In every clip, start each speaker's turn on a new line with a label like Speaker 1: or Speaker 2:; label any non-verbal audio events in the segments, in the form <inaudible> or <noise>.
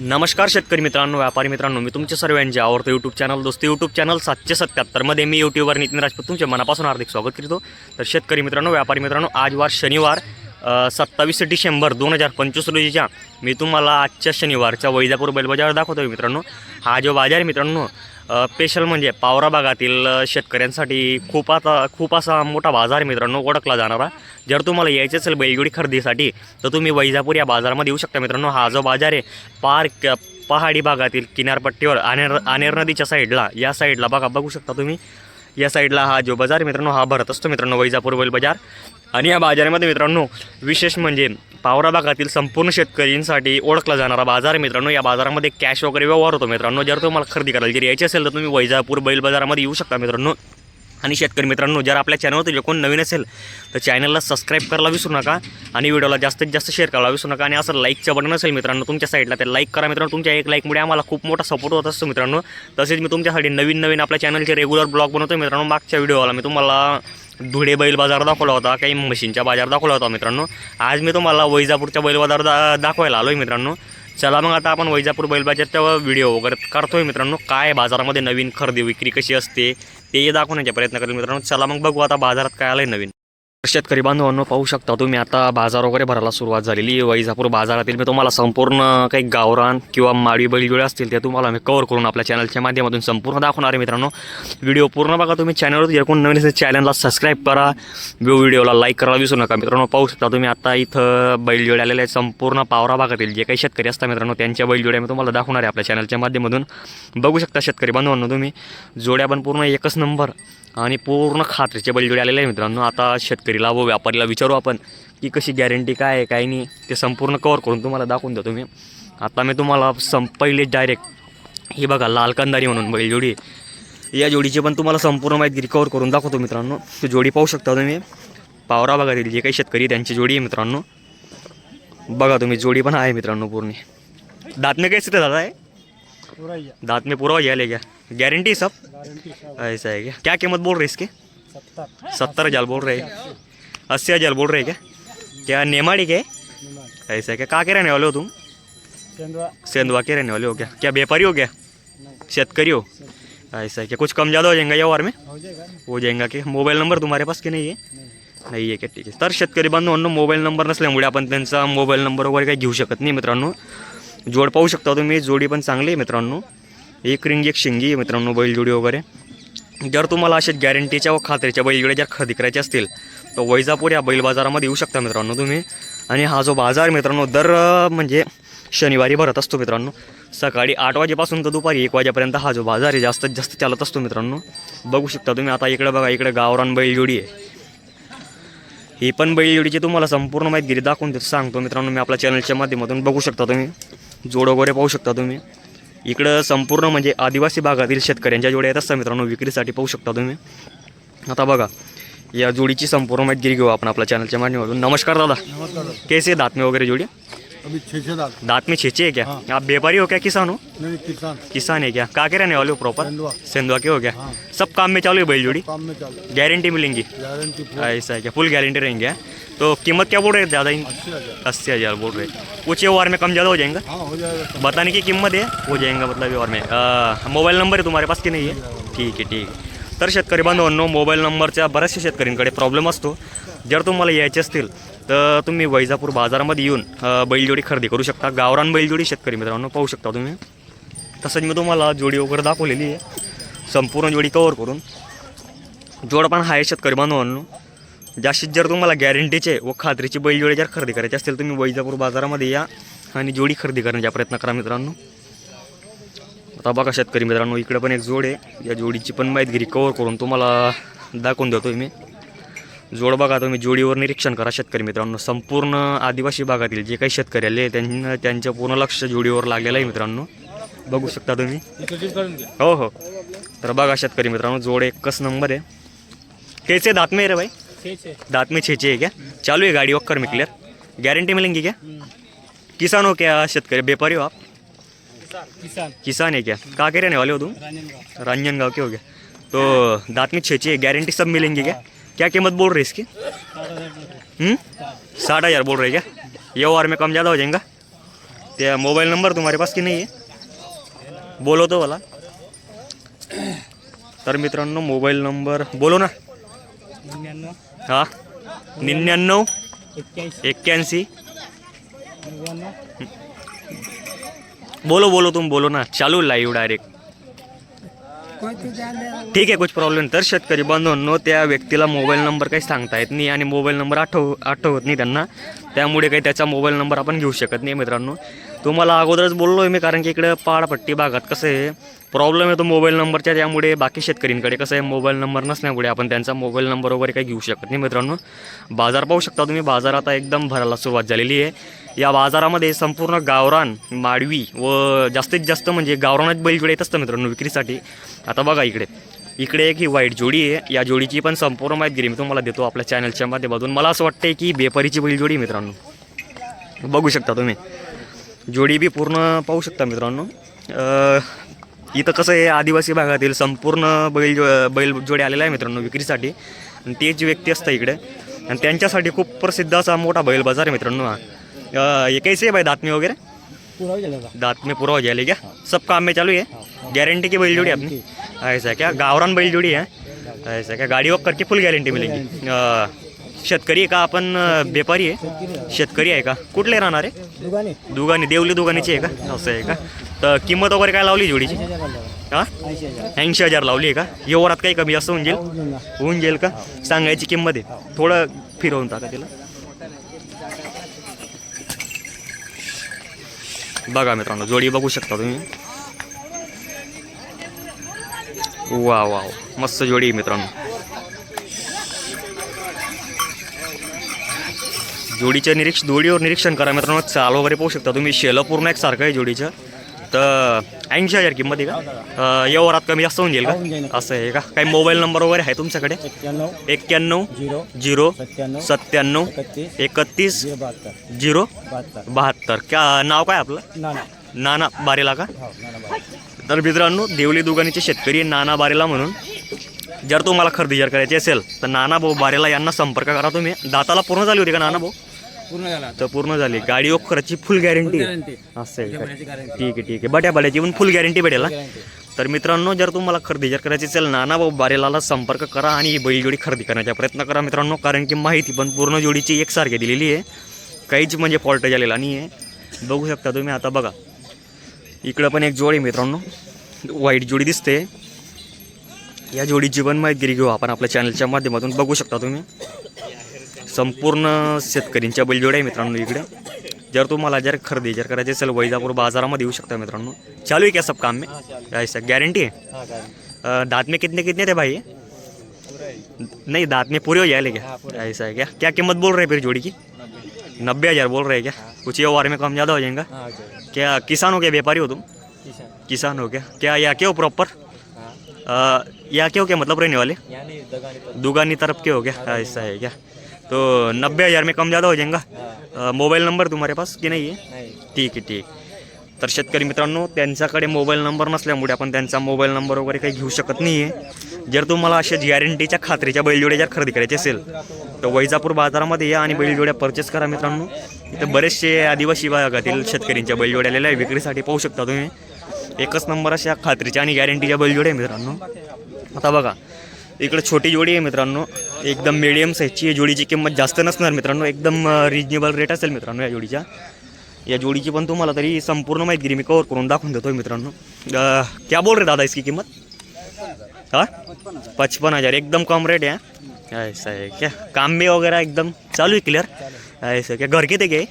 Speaker 1: नमस्कार शेतकरी मित्रांनो व्यापारी मित्रांनो मी तुमच्या सर्वांचे आवडतं यूट्यूब चॅनल दोस्त यूट्यूब चॅनल सातशे सत्याहत्तरमध्ये मी यूट्यूबवर नितीन राजपूत तुमचे मनापासून हार्दिक स्वागत करतो. तर शेतकरी मित्रांनो व्यापारी मित्रांनो आज वार शनिवार सत्तावीस डिसेंबर दोन हजार पंचवीस रोजीच्या. मी तुम्हाला आजच्या शनिवारच्या वैजापूर बैल बाजार दाखवतो मित्रांनो. हा जो बाजार मित्रांनो स्पेशल म्हणजे पावरा भागातील शेतकऱ्यांसाठी खूप आता खूप असा मोठा बाजार मित्रांनो ओळखला जाणारा. जर तुम्हाला यायचं असेल बैलजोडी खरेदीसाठी तर तुम्ही वैजापूर या बाजारामध्ये येऊ शकता मित्रांनो. हा जो बाजार आहे पार्क पहाडी भागातील किनारपट्टीवर आनेर आनेर नदीच्या साईडला या साईडला बघा बघू शकता तुम्ही. या साईडला हा जो बाजार मित्रांनो हा भरत असतो मित्रांनो वैजापूर बैल बाजार. आणि या बाजारामध्ये मित्रांनो विशेष म्हणजे पावरा भागातील संपूर्ण शेतकऱ्यांसाठी ओळखला जाणारा बाजार मित्रांनो. या बाजारामध्ये कॅश वगैरे व्यवहार होतो मित्रांनो. जर तुम्हाला खरेदी करायला जर यायची असेल तर तुम्ही वैजापूर बैल बाजारामध्ये येऊ शकता मित्रांनो. आणि शेतकरी मित्रांनो जर आपल्या चॅनलवर जे कोण नवीन असेल तर चॅनलला सबस्क्राईब करायला विसरू नका आणि व्हिडिओला जास्तीत जास्त शेअर करायला विसरू नका. आणि असं लाईकचं बटन असेल मित्रांनो तुमच्या साईडला ते लाईक करा मित्रांनो. तुमच्या एक लाईकमुळे आम्हाला खूप मोठा सपोर्ट होत असतो मित्रांनो. तसेच मी तुमच्यासाठी नवीन नवीन आपल्या चॅनलचे रेग्युलर ब्लॉग बनवतो मित्रांनो. मागच्या व्हिडिओला मी तुम्हाला धुळे बैल बाजार दाखवला होता काही म्हशींच्या बाजार दाखवला होता मित्रांनो. आज मी तुम्हाला वैजापूरच्या बैल बाजार दा दाखवायला आलो आहे मित्रांनो. चला मग आता आपण वैजापूर बैल बाजारचा व्हिडिओ वगैरे करतोय मित्रांनो. काय बाजारामध्ये नवीन खरेदी विक्री कशी असते ते दाखवण्याचा प्रयत्न करेल मित्रांनो. चला मग बघू आता बाजारात काय आलं आहे नवीन. शेतकरी बांधवांनो पाहू शकता तुम्ही आता बाजार वगैरे भरायला सुरुवात झालेली वैजापूर बाजारातील मी तुम्हाला संपूर्ण काही गावरान किंवा माळी बैलजोडे असतील ते तुम्हाला मी कव्हर करून आपल्या चॅनलच्या माध्यमातून संपूर्ण दाखवणार आहे मित्रांनो. व्हिडिओ पूर्ण बघा तुम्ही चॅनलवर एकूण नवीन असेल चॅनलला सबस्क्राईब करा. व्हिडिओला लाईक करायला विसरू नका मित्रांनो. पाहू शकता तुम्ही आता इथं बैलजोडे आलेले संपूर्ण पावरा भागातील जे काही शेतकरी असतात मित्रांनो त्यांच्या बैलजोड्या मी तुम्हाला दाखवणार आहे आपल्या चॅनलच्या माध्यमातून. बघू शकता शेतकरी बांधवांनो तुम्ही. जोड्या पण पूर्ण एकच नंबर आणि पूर्ण खात्रीचे बैलजोडे आलेले आहे मित्रांनो. आता शेतकरी शेतकरीला व व्यापारीला विचारू आपण की कशी गॅरंटी काय आहे काय नाही ते संपूर्ण कवर करून तुम्हाला दाखवून देतो मी. आता मी तुम्हाला सं पहिले डायरेक्ट ही बघा लाल कंदारी म्हणून बैलजोडी या जोडीची पण तुम्हाला संपूर्ण माहिती रिकवर करून दाखवतो मित्रांनो. ती जोडी पाहू शकता तुम्ही. पावरा भागातील जे काही शेतकरी आहे, त्यांची जोडी आहे मित्रांनो. बघा तुम्ही जोडी पण आहे मित्रांनो पूर्ण. दात में कैसे दादा है
Speaker 2: पूरा ही है
Speaker 1: दांत में पूरा हो गया ले गया गारंटी सब?
Speaker 2: गारंटी सब.
Speaker 1: ऐसा है क्या? क्या कीमत बोल रहे इसके?
Speaker 2: सत्तर
Speaker 1: हज़ार बोल रहे हैं। अस्सी हज़ार बोल रहे हैं क्या? क्या नेमाड़ी के? ऐसा है क्या? कहाँ के रहने वाले हो तुम?
Speaker 2: सेंधवा।
Speaker 1: सेंधवा के रहने वाले हो क्या? क्या व्यापारी हो क्या? शेतकरी हो? ऐसा है क्या? कुछ कम ज़्यादा हो जाएगा या और में?
Speaker 2: हो जाएगा?
Speaker 1: हो जाएगा की मोबाईल नंबर तुम्हारे पास की नाही आहे
Speaker 2: नहीं।
Speaker 1: नाही आहे का ठीक आहे तर शेतकरी बांधवांनो मोबाईल नंबर नसल्यामुळे आपण त्यांचा मोबाईल नंबर वगैरे काही घेऊ शकत नाही मित्रांनो. जोड पाहू शकता तुम्ही जोडी पण चांगली आहे मित्रांनो. एक रिंग एक शिंगी आहे मित्रांनो बैलजोडी वगैरे. जर तुम्हाला अशा गॅरंटीच्या व खात्रीच्या बैलगडे जर खरेदी करायच्या असतील तर वैजापूर या बैल बाजारामध्ये येऊ शकता मित्रांनो तुम्ही. आणि हा जो बाजार मित्रांनो दर म्हणजे शनिवारी भरत असतो मित्रांनो. सकाळी आठ वाजेपासून तर दुपारी एक वाजेपर्यंत हा जो बाजार आहे जास्तीत जास्त चालत असतो मित्रांनो. बघू शकता तुम्ही आता इकडे बघा इकडे गावरान बैलजोडी आहे. ही पण बैलजोडीची तुम्हाला संपूर्ण माहिती दाखवून देतो सांगतो मित्रांनो मी आपल्या चॅनलच्या माध्यमातून. बघू शकता तुम्ही. जोड वगैरे पाहू शकता तुम्ही. इकडं संपूर्ण म्हणजे आदिवासी भागातील शेतकऱ्यांच्या जोड्या येत असतात मित्रांनो विक्रीसाठी पाहू शकता तुम्ही. आता बघा या जोडीची संपूर्ण माहिती घेऊ आपण आपल्या चॅनलच्या माध्यमातून. नमस्कार दादा.
Speaker 2: नमस्कार
Speaker 1: कैसे दांत में वगैरह जोड़ी?
Speaker 2: अभी छः छः दाल
Speaker 1: दांत में छेचे है क्या?
Speaker 2: हाँ।
Speaker 1: आप व्यापारी हो क्या किसान हो?
Speaker 2: नहीं किसान.
Speaker 1: किसान है क्या? कहाँ के रहने वाले हो प्रॉपर
Speaker 2: सेंधवा
Speaker 1: सेंधवा के हो क्या?
Speaker 2: हाँ.
Speaker 1: सब काम में चालू है बैल जोड़ी?
Speaker 2: काम में चल
Speaker 1: गारंटी मिलेंगी?
Speaker 2: गारंटी फुल
Speaker 1: ऐसा है क्या? फुल गारंटी रहेंगे? तो कीमत क्या बोल रहे हैं? ज़्यादा
Speaker 2: अस्सी हज़ार।
Speaker 1: बोल रहे हैं। कुछ व्यवहार में कम ज़्यादा हो जाएगा?
Speaker 2: हाँ हो जाएगा।
Speaker 1: बताने की कीमत है? हो जाएगा मतलब व्यवहार में। मोबाईल नंबर आहे तुम्हाला पास की नाही आहे ठीक आहे ठीक आहे तर शेतकरी बांधवांनो मोबाईल नंबरच्या बऱ्याचशा शेतकऱ्यांकडे प्रॉब्लेम असतो. जर तुम्हाला यायचे असतील तर तुम्ही वैजापूर बाजारामध्ये येऊन बैलजोडी खरेदी करू शकता. गावरान बैलजोडी शेतकरी मित्रांनो पाहू शकता तुम्ही. तसंच मी तुम्हाला जोडी वगैरे दाखवलेली आहे. संपूर्ण जोडी कवर करून. जोड पण आहे शेतकरी बांधवांनो म्हणजे जास्तीत जर तुम्हाला गॅरंटीचे व खात्रीची बैलजोडी जर खरेदी करायची असतील तुम्ही वैजापूर बाजारामध्ये या आणि जोडी खरेदी करण्याचा प्रयत्न करा मित्रांनो. आता बघा शेतकरी मित्रांनो इकडे पण एक जोड आहे. या जोडीची पण माहितगिरी कवर करून तुम्हाला दाखवून देतो मी. जोड बघा तुम्ही जोडीवर निरीक्षण करा शेतकरी मित्रांनो. संपूर्ण आदिवासी भागातील जे काही शेतकरी आले त्यांना त्यांचं पूर्ण लक्ष जोडीवर लागलेलं आहे मित्रांनो. बघू शकता तुम्ही. हो हो. तर बघा शेतकरी मित्रांनो जोड एकच नंबर आहे. कैसे दांत में रे भाई? दांत में छेचे है क्या? चालू है गाड़ी वक्कर में क्लियर गारंटी मिलेंगी क्या? किसान हो क्या शेतकरी व्यापारी हो आप?
Speaker 2: किसान।
Speaker 1: किसान है क्या? कहाँ के रहने वाले हो तुम?
Speaker 2: राजनांदगांव
Speaker 1: रंजनगांव के हो गया। तो दांत में छेचे गारंटी सब मिलेंगी क्या? क्या कीमत बोल रहे इसकी? हम्म? साठ हज़ार बोल रहे क्या? ये और में कम ज़्यादा हो जाएगा? क्या मोबाइल नंबर तुम्हारे पास की नहीं है? बोलो तो वाला तर मित्रांनो मोबाईल नंबर बोलो ना। हा? निन्याण्णव?
Speaker 2: एक्क्याऐंशी.
Speaker 1: बोलो बोलो तुम बोलो ना. चालू लाईव्ह डायरेक्ट ठीक आहे कुछ प्रॉब्लेम तर शेतकरी बांधवांनो त्या व्यक्तीला मोबाईल नंबर काही सांगता येत नाही आणि मोबाईल नंबर आठव आठवत नाही त्यांना. त्यामुळे काही त्याचा मोबाईल नंबर आपण घेऊ शकत नाही मित्रांनो. तुम्हाला अगोदरच बोललो आहे मी कारण की इकडं पहाडपट्टी भागात कसं आहे प्रॉब्लेम येतो मोबाईल नंबरच्या त्यामुळे बाकी शेतकऱ्यांकडे कसं आहे मोबाईल नंबर नसण्यामुळे आपण त्यांचा मोबाईल नंबर वगैरे काही घेऊ शकत नाही मित्रांनो. बाजार पाहू शकता तुम्ही बाजार आता एकदम भरायला सुरुवात झालेली आहे. या बाजारामध्ये संपूर्ण गावरान माडवी व जास्तीत जास्त म्हणजे गावरानच बैलजोडे येत असतं मित्रांनो विक्रीसाठी. आता बघा इकडे. इकडे एक ही वाईट जोडी आहे. या जोडीची पण संपूर्ण माहिती मी तुम्हाला देतो आपल्या चॅनलच्या माध्यमातून. मला असं वाटतं की बेपारीची बैलजोडी आहे मित्रांनो. बघू शकता तुम्ही. जोडी बी पूर्ण पाहू शकता मित्रांनो. इथं कसं आहे आदिवासी भागातील संपूर्ण बैल जो बैल जोडे आलेला आहे मित्रांनो विक्रीसाठी. आणि तेच व्यक्ती असतं इकडे. आणि त्यांच्यासाठी खूप प्रसिद्ध असा मोठा बैल बाजार आहे मित्रांनो हा. हे कैसे आहे भाई दातमी वगैरे
Speaker 2: पुरा हो जाएगा।
Speaker 1: दांत में पूरा हो जाए क्या? सब काम में चालू है? गारंटी की बैल जोड़ी अपनी? ऐसा क्या? गावरान बैल जोड़ी है? ऐसा क्या? गाड़ी वक करके फुल गॅरंटी मिळेल शेतकरी आहे का आपण व्यापारी आहे शेतकरी आहे का? कुठले राहणार आहे?
Speaker 2: दुकाने
Speaker 1: दुगानी देवली दुगानीची आहे का? असं आहे का? तर किंमत वगैरे काय लावली जोडीची? हां?
Speaker 2: ऐंशी हजार.
Speaker 1: लावली आहे का? व्यवहारात काही कमी जाईल?
Speaker 2: होऊन जाईल.
Speaker 1: होऊन जाईल का? सांगायची किंमत आहे. थोडं फिरवून टाका तिला बघा मित्रांनो जोडी बघू शकता तुम्ही. वा वा मस्त जोडी मित्रांनो. जोडीच्या निरीक्ष जोडीवर निरीक्षण करा मित्रांनो चाल वगैरे पाहू शकता तुम्ही. शेलं पूर्ण एक सारखं आहे जोडीचं. तर ऐंशी हजार किंमत आहे का? व्यवहारात कमी जास्त होऊन जाईल. का? असं आहे का? काही मोबाईल नंबर वगैरे आहे तुमच्याकडे?
Speaker 2: एक्क्याण्णव झिरो सत्त्याण्णव एकतीस झिरो बहात्तर.
Speaker 1: क्या नाव काय आपलं? नाना. बारेला का?
Speaker 2: हो
Speaker 1: तर मित्रांनो देवली दुगानीचे शेतकरी नाना बारेला म्हणून. जर तुम्हाला खरेदी जर करायची असेल तर नाना भाऊ बारेला यांना संपर्क करा तुम्ही. दाताला पूर्ण झाली होती का नाना भाऊ?
Speaker 2: पूर्ण झाला
Speaker 1: तर पूर्ण झाली. गाडी खर्ची फुल गॅरंटी
Speaker 2: गॅरंटी
Speaker 1: असं आहे. का?
Speaker 2: गॅरंटी
Speaker 1: ठीक आहे ठीक आहे. बट्या बड्याची पण फुल गॅरंटी भेटेल
Speaker 2: गॅरंटी
Speaker 1: तर मित्रांनो जर तुम्हाला खरेदी जर करायची असेल नाना भाऊ बारेलाला संपर्क करा आणि ही बैलजोडी खरेदी करण्याचा प्रयत्न करा मित्रांनो कारण की माहिती पण पूर्ण जोडीची एकसारखी दिलेली आहे. काहीच म्हणजे फॉल्ट झालेला नाही आहे. बघू शकता तुम्ही आता बघा. इकडं पण एक जोडी आहे मित्रांनो. वाईट जोडी दिसते. या जोडीची पण माहिती घेऊ आपण आपल्या चॅनलच्या माध्यमातून. बघू शकता तुम्ही. संपूर्ण शेतकऱ्यांच्या बैलजोड्या आहे मित्रांनो इकडे. जर तुम्हाला जर खरेदी जर करायची असेल वैजापूर बाजारामध्ये येऊ शकता मित्रांनो. चालू है क्या सब काम? में ऐसा गारंटी है
Speaker 2: हाँ
Speaker 1: दांत में कितने कितने थे भाई? नहीं दांत में पूरे हो जाए क्या? ऐसा है क्या? क्या कीमत बोल रहे हैं फिर जोड़ी की? नब्बे. हज़ार बोल रहे हैं क्या? कुछ ये और में कम ज़्यादा हो जाएगा?
Speaker 2: हाँ हो जाएगा।
Speaker 1: क्या किसान हो क्या? व्यापारी हो तुम?
Speaker 2: किसान।
Speaker 1: हो क्या? क्या या क्यों प्रॉपर
Speaker 2: हाँ।
Speaker 1: या क्यों क्या? मतलब रहने वाले?
Speaker 2: दुगानी
Speaker 1: तरफ़। के हो क्या? ऐसा है क्या? तो नब्बे हज़ार में कम ज़्यादा हो जाएगा। मोबाईल नंबर तुम्हारे पास की नाही आहे ठीक आहे ठीक। तर शेतकरी मित्रांनो त्यांच्याकडे मोबाईल नंबर नसल्यामुळे आपण त्यांचा मोबाईल नंबर वगैरे काही घेऊ शकत नाही आहे जर तुम्हाला अशाच गॅरंटीच्या खात्रीच्या बैलजोड्या जर खरेदी करायची असेल तर वैजापूर बाजारामध्ये या आणि बैलजोड्या परचेस करा मित्रांनो. इथं बरेचसे आदिवासी भागातील शेतकऱ्यांच्या बैलजोड्या आलेल्या आहे विक्रीसाठी पाहू शकता तुम्ही. एकच नंबर अशा खात्रीच्या आणि गॅरंटीच्या बैलजोड्या आहे मित्रांनो. आता बघा इकडे छोटी जोडी आहे मित्रांनो. एकदम मिडियम साईजची या जोडीची किंमत जास्त नसणार मित्रांनो. एकदम रिजनेबल रेट असेल मित्रांनो या जोडीच्या. या जोडीची पण तुम्हाला तरी संपूर्ण माहिती मी कवर करून दाखवून देतोय मित्रांनो. क्या बोल रहे दादा इसकी किंमत? हा? पचपन हज़ार. एकदम कम रेट आहे ऐसा आहे क्या? काम में वगैरह एकदम चालू आहे क्लिअर ऐसा क्या? घर किती थे क्या ये?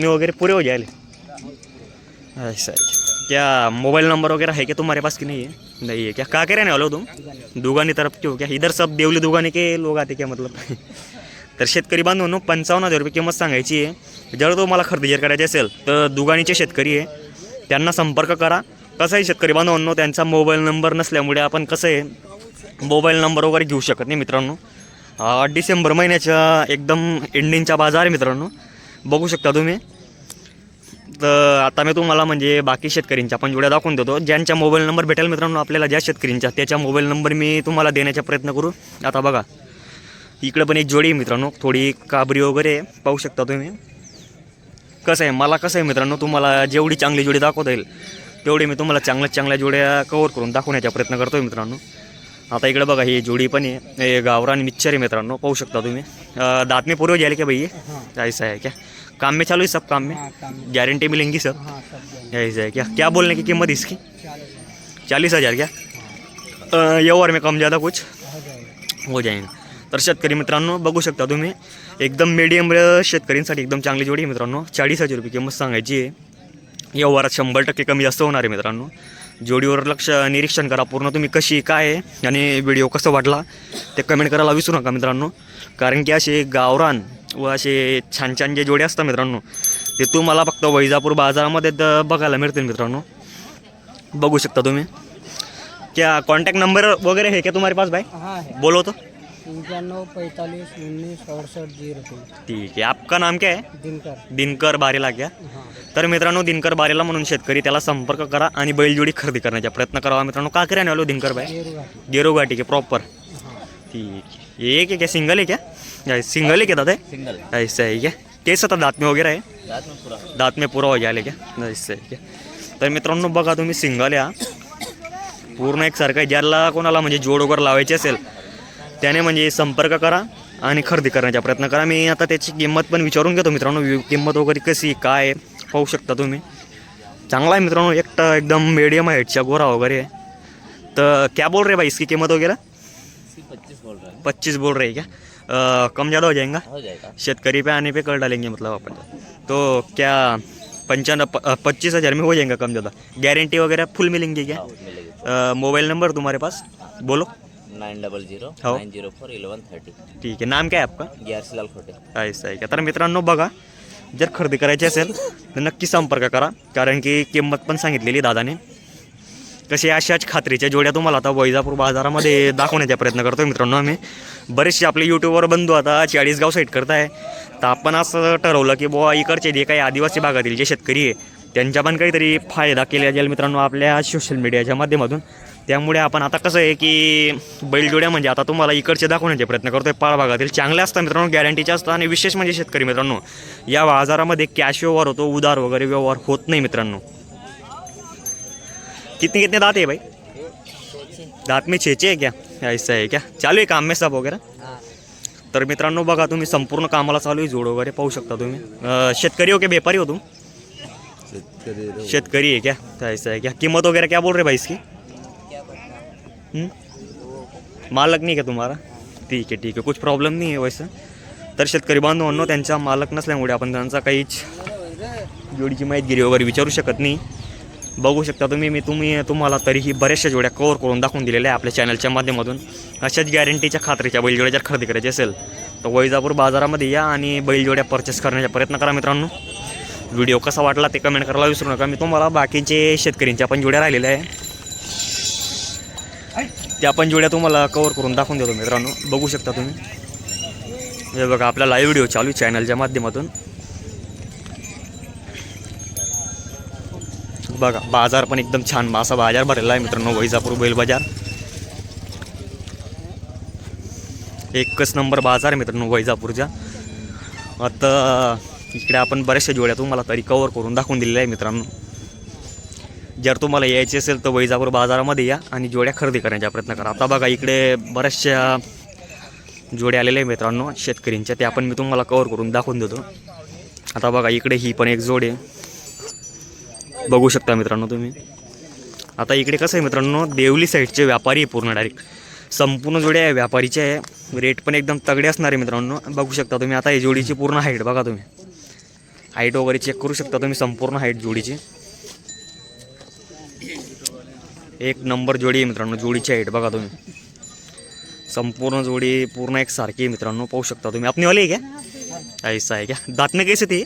Speaker 1: में हो जाए ऐसा क्या? मोबाईल नंबर वगैरे आहे का तुम्हारे पास की नाही आहे? नहीं है क्या? कहाँ के रहने वाले हो तुम? दुगानी तरफ के हो क्या इधर सब देवली दुगाने के लोग आते क्या मतलब? <laughs> तर शेतकरी बांधवांनो पंचावन्न हजार रुपये किंमत सांगायची आहे. जर तुम्हाला खरेदी जर करायची असेल तर दुगाणीचे शेतकरी आहे. त्यांना संपर्क करा. कसं आहे शेतकरी बांधवांनो त्यांचा मोबाईल नंबर नसल्यामुळे आपण कसं आहे मोबाईल नंबर वगैरे घेऊ शकत नाही मित्रांनो. डिसेंबर महिन्याच्या एकदम एंडिंगचा बाजार आहे मित्रांनो. बघू शकता तुम्ही. तर आता मी तुम्हाला म्हणजे बाकी शेतकऱ्यांच्या पण जोड्या दाखवून देतो. ज्यांच्या मोबाईल नंबर भेटेल मित्रांनो आपल्याला ज्या शेतकऱ्यांच्या त्याच्या मोबाईल नंबर मी तुम्हाला देण्याचा प्रयत्न करू. आता बघा इकडं पण एक जोडी आहे मित्रांनो थोडी काबरी वगैरे आहे. पाहू शकता तुम्ही. कसं आहे? मला कसं आहे मित्रांनो तुम्हाला जेवढी चांगली जोडी दाखवता येईल तेवढी मी तुम्हाला चांगल्या चांगल्या जोड्या कवर करून दाखवण्याचा प्रयत्न करतो आहे मित्रांनो. आता इकडे बघा ही जोडी पण आहे. गावरान मिक्सर आहे मित्रांनो पाहू शकता तुम्ही. अं, दात में पूरे हो जाएगा क्या भैया
Speaker 3: हाँ.
Speaker 1: ऐसा है क्या? काम में चालू है सब काम में?
Speaker 3: हाँ काम
Speaker 1: गारंटी मिलेंगी सब?
Speaker 3: हाँ सब
Speaker 1: ऐसा है क्या? क्या बोलने की कीमत इसकी?
Speaker 3: चालीस
Speaker 1: चालीस हज़ार क्या? अं, व्यवहार में कम ज़्यादा कुछ?
Speaker 3: हो जाएगा।
Speaker 1: हो जाईल तर शेतकरी मित्रांनो बघू शकता तुम्ही एकदम मीडियम शेतकऱ्यांसाठी एकदम चांगली जोडी आहे मित्रांनो. चाळीस हजार रुपये किंमत सांगायची आहे. व्यवहारात शंभर टक्के कमी जास्त होणार आहे मित्रांनो. जोडीवर लक्ष निरीक्षण करा पूर्ण तुम्ही कशी काय आहे आणि व्हिडिओ कसं वाटला ते कमेंट करायला विसरू नका मित्रांनो. कारण की असे गावरान व असे छान छान जे जोडे असतात मित्रांनो ते तुम्हाला फक्त वैजापूर बाजारामध्ये बघायला मिळतील मित्रांनो. बघू शकता तुम्ही. क्या कॉन्टॅक्ट नंबर वगैरे है क्या तुम्हारे पास भाई?
Speaker 3: हाँ है
Speaker 1: बोलो तो.
Speaker 3: पंचानवे पैंतालीस उन्नीस अड़सठ जीरो तीन
Speaker 1: ठीक आहे. आपका नाम क्या है?
Speaker 3: दिनकर.
Speaker 1: दिनकर बारेला क्या?
Speaker 3: हाँ.
Speaker 1: तर मित्रांनो दिनकर बारेला म्हणून शेतकरी त्याला संपर्क करा आणि बैलजोडी खरेदी करण्याचा प्रयत्न करावा मित्रांनो. का करा आलो दिनकर भाई? गेरो ठीक आहे. प्रॉपर ठीक है ये एक है क्या सिंगल है क्या या सिंगल है क्या दादा
Speaker 2: सिंगल
Speaker 1: ऐसा है क्या कैसा था दात में वगैरह है
Speaker 2: दात में पूरा
Speaker 1: दात में पुरा हो जायला क्या ऐसा आहे क्या तर मित्रांनो बघा तुम्ही सिंगल या पूर्ण एकसारखं आहे ज्याला कोणाला म्हणजे जोड वगैरे लावायची असेल त्याने म्हणजे संपर्क करा आणि खरेदी करण्याचा प्रयत्न करा मी आता त्याची किंमत पण विचारून घेतो मित्रांनो किंमत वगैरे कशी काय आहे, पाहू शकता तुम्ही चांगला आहे मित्रांनो एकटा एकदम मीडियम हाईटच्या गोरा वगैरे आहे तर क्या बोल रहे भाई इसकी कीमत वगैरह
Speaker 2: पच्चीस बोल रहा
Speaker 1: पच्चीस बोल रहे क्या कम ज़्यादा हो जाएगा।
Speaker 2: हो जाएगा।
Speaker 1: शेतकरी पे आने पे कर डालेंगे मतलब अपन। तो क्या पंचान पच्चीस हज़ार में हो जाएगा कम ज़्यादा? गारंटी वगैरह फुल मिलेंगी क्या?
Speaker 2: हाँ
Speaker 1: मोबाइल नंबर तुम्हारे पास? बोलो।
Speaker 2: नाइन डबल ज़ीरो
Speaker 1: हो.
Speaker 2: Nine zero four eleven thirty.
Speaker 1: ठीक आहे नाम काय आपका?
Speaker 2: ग्यारसीलाल खोटे।
Speaker 1: असं आहे का तर मित्रांनो बघा जर खरेदी करायची असेल तर नक्की संपर्क करा कारण की किंमत पण सांगितलेली दादाने. कसे अशाच खात्रीच्या जोड्या तुम्हाला आता वैजापूर बाजारामध्ये दाखवण्याचा प्रयत्न करतोय मित्रांनो आम्ही. बरेचसे आपले यूट्यूबवर बंधू आता चाळीसगाव साईड करताय तर आपण असं ठरवलं की बुवा इकडचे जे काही आदिवासी भागातील जे शेतकरी आहे त्यांच्या पण काहीतरी फायदा केला जाईल मित्रांनो आपल्या सोशल मीडियाच्या माध्यमातून. त्यामुळे आपण आता कसं आहे की बैलजोड्या म्हणजे आता तुम्हाला इकडचे दाखवण्याचे प्रयत्न करतोय. पाळ भागातील चांगले असतात मित्रांनो गॅरंटीचे असतात आणि विशेष म्हणजे शेतकरी मित्रांनो या बाजारामध्ये कॅश व्यवहार होतो उधार वगैरे व्यवहार होत नाही मित्रांनो. कितने कितने दांत है भाई? दांत में छेचे है क्या? ऐसा है क्या? चालू आहे काम में सब वगैरे
Speaker 3: हाँ।
Speaker 1: तर मित्रांनो बघा तुम्ही संपूर्ण कामाला चालू आहे जोड वगैरे पाहू शकता तुम्ही. शेतकरी हो क्या व्यापारी हो तुम शेतकरी है. क्या? ऐसा है क्या? कीमत वगैरह क्या बोल रहे भाई इसकी? मालक नाही का तुम्हाला? ठीक आहे ठीक आहे. कुछ प्रॉब्लेम नाही आहे वैसे. तर शेतकरी बांधवांनो त्यांचा मालक नसल्यामुळे आपण त्यांचा काहीच जोडीची माहितगिरी वगैरे विचारू शकत नाही. बघू शकता तुम्ही मी तुम्ही तुम्हाला तरीही बऱ्याचशा जोड्या कवर करून दाखवून दिलेल्या आहे आपल्या चॅनलच्या माध्यमातून. अशाच गॅरंटीच्या खात्रीच्या बैलजोड्या जर खरेदी करायची असेल तर वैजापूर बाजारामध्ये या आणि बैलजोड्या परचेस करण्याचा प्रयत्न करा मित्रांनो. व्हिडिओ कसा वाटला ते कमेंट करायला विसरू नका. मी तुम्हाला बाकीचे शेतकऱ्यांच्या पण जोड्या राहिलेल्या आहे. त्या पण जोड्या तुम्हाला कवर करून दाखवून देतो मित्रांनो. बघू शकता तुम्ही. हे बघा आपला लाईव्ह व्हिडिओ चालू चॅनलच्या माध्यमातून. बघा बाजार पण एकदम छान असा बाजार भरलेला आहे मित्रांनो वैजापूर बैल बाजार एकच नंबर बाजार आहे मित्रांनो वैजापूरच्या आता इकडे आपण बऱ्याचशा जोड्या तुम्हाला तरी कवर करून दाखवून दिलेल्या आहे मित्रांनो. जर तुम्हाला यायचे असेल तर वैजापूर बाजारामध्ये या आणि जोड्या खरेदी करण्याचा प्रयत्न करा. आता बघा इकडे बऱ्याचशा जोड्या आलेल्या आहे मित्रांनो शेतकऱ्यांच्या. त्या पण मी तुम्हाला कवर करून दाखवून देतो. आता बघा इकडे ही पण एक जोड आहे. बघू शकता मित्रांनो तुम्ही. आता इकडे कसं आहे मित्रांनो देवली साईडचे व्यापारी आहे पूर्ण डायरेक्ट संपूर्ण जोड्या आहे व्यापारीचे आहे. रेट पण एकदम तगडे असणार आहे मित्रांनो. बघू शकता तुम्ही आता ही जोडीची पूर्ण हाईट बघा तुम्ही. हाईट वगैरे चेक करू शकता तुम्ही संपूर्ण हाईट जोडीची. एक नंबर जोडी आहे मित्रांनो जोडीची हाईट बघा तुम्ही. संपूर्ण जोडी पूर्ण एक सारखी आहे मित्रांनो पाहू शकता तुम्ही. अपनी वाली का ऐसा आहे का दातनं कैसे ते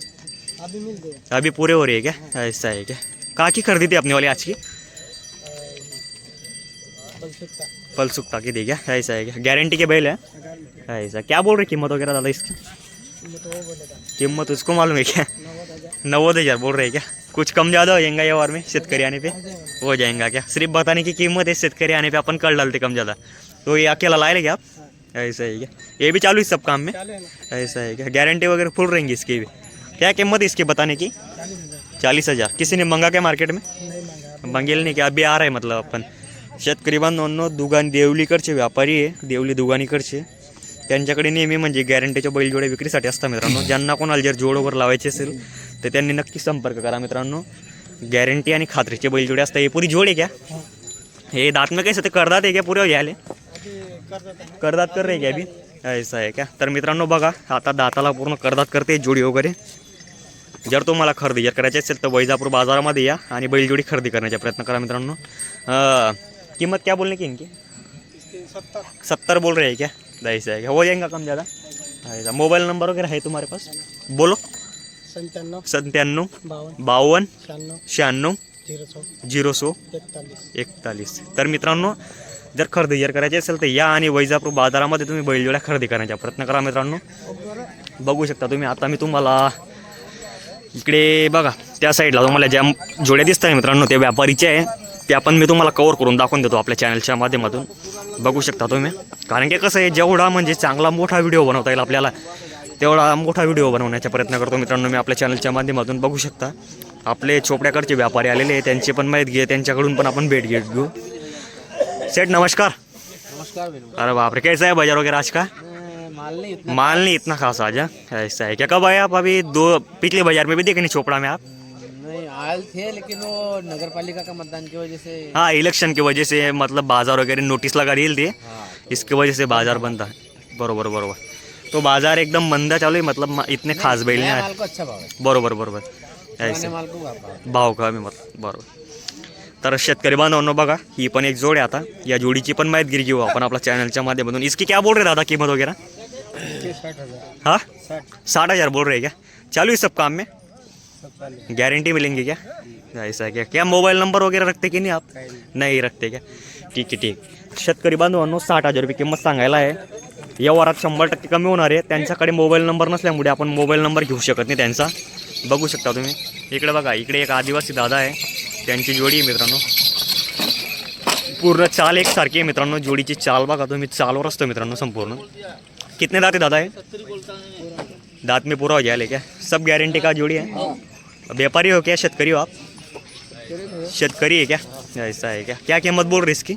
Speaker 3: अभी मिल गए
Speaker 1: अभी पूरे हो रही है क्या? ऐसा है क्या? कहाँ की खरीदी थी अपने वाली आज की?
Speaker 3: कल सुट्टा
Speaker 1: पल सुकता की दी क्या? ऐसा है क्या? गारंटी के बैल है? ऐसा। क्या बोल रहे कीमत वगैरह दादा इसकी? कीमत उसको मालूम है क्या? नव्वद हज़ार। बोल रहे हैं क्या? कुछ कम ज़्यादा हो जाएगा ये और में शेतकरी आने पे?
Speaker 3: हो जाएगा
Speaker 1: क्या? सिर्फ़ बताने की कीमत है शेतकरी आने पे अपन कर डालते कम ज़्यादा। तो ये अकेला लाए क्या आप? ऐसा है क्या? ये भी चालू है सब काम में?
Speaker 3: है
Speaker 1: ऐसा है क्या? गारंटी वगैरह फुल रहेंगी इसकी भी? क्या कीमत है इसकी बताने की?
Speaker 3: चालीस हज़ार।
Speaker 1: किसी ने मंगा क्या मार्केट में? मंगेल नाही की अभी आ रहा आहे मतलब आपण शेतकरी बांधवांनो दुगान देवलीकडचे व्यापारी आहे देवली दुगानीकडचे त्यांच्याकडे नेहमी म्हणजे गॅरंटीच्या बैलजोड्या विक्रीसाठी असतात मित्रांनो. ज्यांना कोणाला जर जोड वगैरे लावायचे असेल तर त्यांनी नक्की संपर्क करा मित्रांनो. गॅरंटी आणि खात्रीचे बैलजोडे असतात. हे पुरी जोड आहे क्या? हे दांत में कैसे ते करदात आहे क्या? पुरे घ्यायले? करदात कर रे क्या अभी ऐसा आहे क्या? तर मित्रांनो बघा आता दाताला पूर्ण करदात करते जोडी वगैरे. जर तुम्हाला खरेदी जर करायची असेल तर वैजापूर बाजारामध्ये या आणि बैलजोडी खरेदी करण्याचा प्रयत्न करा मित्रांनो. किंमत क्या बोलने की इनकी?
Speaker 3: सत्तर
Speaker 1: सत्तर बोल रहे हैं क्या? ऐसा है क्या हो जाएगा कम ज़्यादा ऐसा मोबाइल नंबर वगैरह है तुम्हारे पास? बोलो.
Speaker 3: संत्याण्णव
Speaker 1: सत्त्याण्णव
Speaker 3: बावन्न
Speaker 1: बावन्न
Speaker 3: शहाण्णव
Speaker 1: शहाण्णव
Speaker 3: झिरो सौ
Speaker 1: झिरो सो
Speaker 3: एकतालीस.
Speaker 1: एकतालीस. तर मित्रांनो जर खरेदी जर करायची असेल तर या आणि वैजापूर बाजारामध्ये तुम्ही बैलजोड्या खरेदी करण्याचा प्रयत्न करा मित्रांनो. बघू शकता तुम्ही. आता मी तुम्हाला इकडे बघा त्या साईडला तुम्हाला ज्या जोड्या दिसत आहे मित्रांनो ते व्यापारीचे आहे. त्या पण मी तुम्हाला कवर करून दाखवून देतो आपल्या चॅनलच्या माध्यमातून. बघू शकता तुम्ही. कारण की कसं आहे जेवढा म्हणजे चांगला मोठा व्हिडिओ बनवता येईल आपल्याला तेवढा मोठा व्हिडिओ बनवण्याचा प्रयत्न करतो मित्रांनो मी आपल्या चॅनलच्या माध्यमातून. बघू शकता. आपले चोपड्याकडचे व्यापारी आलेले आहे त्यांची पण माहीत घे त्यांच्याकडून पण आपण भेट घेत घेऊ. सेठ नमस्कार.
Speaker 3: नमस्कार
Speaker 1: अरे बाप रे कैसा है बाजार वगैरह आज का?
Speaker 3: माल नहीं इतना
Speaker 1: खास आज हाँ? ऐसा है क्या? कब आए आप अभी? दो पिछले बाजार में भी देखे नहीं चोपड़ा में आप?
Speaker 3: नहीं आयल थे लेकिन वो नगर पालिका का मतदान की वजह से
Speaker 1: हाँ इलेक्शन की वजह से मतलब बाजार वगैरह नोटिस लगा दिए थे।
Speaker 3: हाँ
Speaker 1: इसकी वजह से बाजार बंद था। बरोबर बरोबर। तो बाजार एकदम मंदा चालू आहे मतलब म- इतने खास बैल नहीं आए।
Speaker 3: को अच्छा है।
Speaker 1: बरोबर बरोबर। ऐसे।
Speaker 3: को भाव है।
Speaker 1: भाव कमी मत बरोबर। तर शेतकरी बांधवांनो बघा ही पण एक जोड आहे आता. या जोडीची पण माहितगिरी घेऊ आपण आपल्या चॅनलच्या माध्यमातून. इसकी क्या बोल रहे दादा? कीमत
Speaker 3: हजार
Speaker 1: हाँ?
Speaker 3: साठ
Speaker 1: हज़ार. बोल रहे क्या? चालू है सब काम में? गारंटी मिलेंगी क्या? ऐसा क्या? क्या मोबाईल नंबर वगैरे रखते की नाही आप? नाही। रखते क्या? ठीक आहे ठीक। शेतकरी बांधवांनो साठ हजार रुपये किंमत सांगायला आहे. या वरात शंभर टक्के कमी होणार आहे. त्यांच्याकडे मोबाईल नंबर नसल्यामुळे आपण मोबाईल नंबर घेऊ शकत नाही त्यांचा. बघू शकता तुम्ही. इकडे बघा इकडे एक आदिवासी दादा आहे. त्यांची जोडी आहे मित्रांनो. पूर्ण चाल एकसारखी आहे मित्रांनो. जोडीची चाल बघा तुम्ही. चालवर असतो मित्रांनो संपूर्ण. कितने दाते दादा है दांत में पूरा हो जाए क्या सब गारंटी का जोड़ी है। व्यापारी हो क्या? शेतकरी हो आप? शेतकरी है क्या? ऐसा है क्या? क्या कीमत बोल रहे इसकी?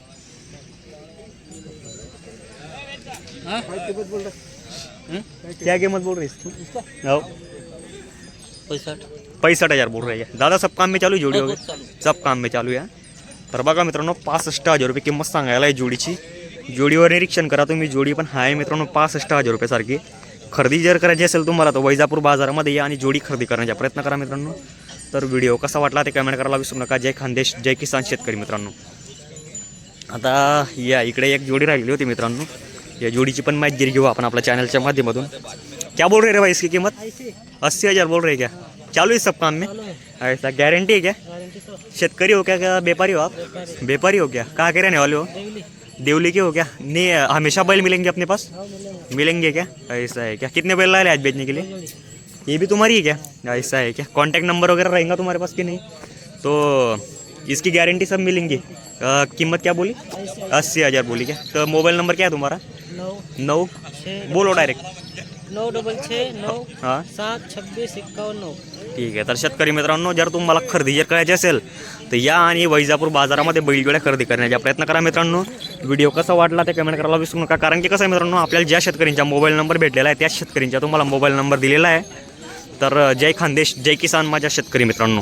Speaker 1: क्या कीमत बोल रहे इसकी?
Speaker 2: पैंसठ।
Speaker 1: पैंसठ हज़ार बोल रहे हैं दादा सब काम में चालू है जोडी वगैरे सब काम में चालू आहे तर बघा मित्रांनो पासष्ट हज़ार रुपये किंमत सांगायला आहे जोडीची। जोडीवर निरीक्षण करा. तुम्ही जोडी पण हाय मित्रांनो पासष्ट हजार रुपयासारखी खरेदी जर करायची असेल तुम्हाला तर वैजापूर बाजारामध्ये या आणि जोडी खरेदी करण्याचा प्रयत्न करा मित्रांनो. तर व्हिडिओ कसा वाटला ते कमेंट करायला विसरू नका. जय खानदेश जय किसान शेतकरी मित्रांनो. आता या इकडे एक जोडी राहिली होती मित्रांनो. या जोडीची पण माहिती घेऊ आपण आपल्या चॅनलच्या माध्यमातून. क्या बोल रहे रे भाई इसकी कीमत? अस्सी हज़ार बोल रहे क्या? चालू है सब काम में? ऐसा गारंटी है क्या? शेतकरी हो क्या क्या व्यापारी हो आप? व्यापारी हो क्या? कहाँ के रहने वाले हो? देवली के हो क्या? नहीं हमेशा बैल मिलेंगे अपने पास? मिलेंगे क्या? ऐसा है क्या? कितने बैल लाए आज बेचने के लिए? ये भी तुम्हारी है क्या? ऐसा है क्या? कॉन्टैक्ट नंबर वगैरह रहेगा तुम्हारे पास कि नहीं? तो इसकी गारंटी सब मिलेंगी। कीमत क्या बोली? अस्सी हज़ार बोली क्या? तो मोबाइल नंबर क्या है तुम्हारा?
Speaker 3: नौ।
Speaker 1: नौ। बोलो डायरेक्ट
Speaker 3: नौ डबल छः नौ।
Speaker 1: हाँ।
Speaker 3: सात छब्बीस इक्यावन नऊ
Speaker 1: ठीक आहे. तर शेतकरी मित्रांनो जर तुम्हाला खरेदी जर करायची असेल तर या आणि वैजापूर बाजारामध्ये बैलजोड्या खरेदी करण्याचा प्रयत्न करा मित्रांनो. व्हिडिओ कसा वाटला ते कमेंट करायला विसरू नका कारण की कसं आहे मित्रांनो आपल्याला ज्या शेतकऱ्यांचा मोबाईल नंबर भेटलेला आहे त्याच शेतकऱ्यांचा तुम्हाला मोबाईल नंबर दिलेला आहे. तर जय खानदेश जय किसान माझ्या शेतकरी मित्रांनो.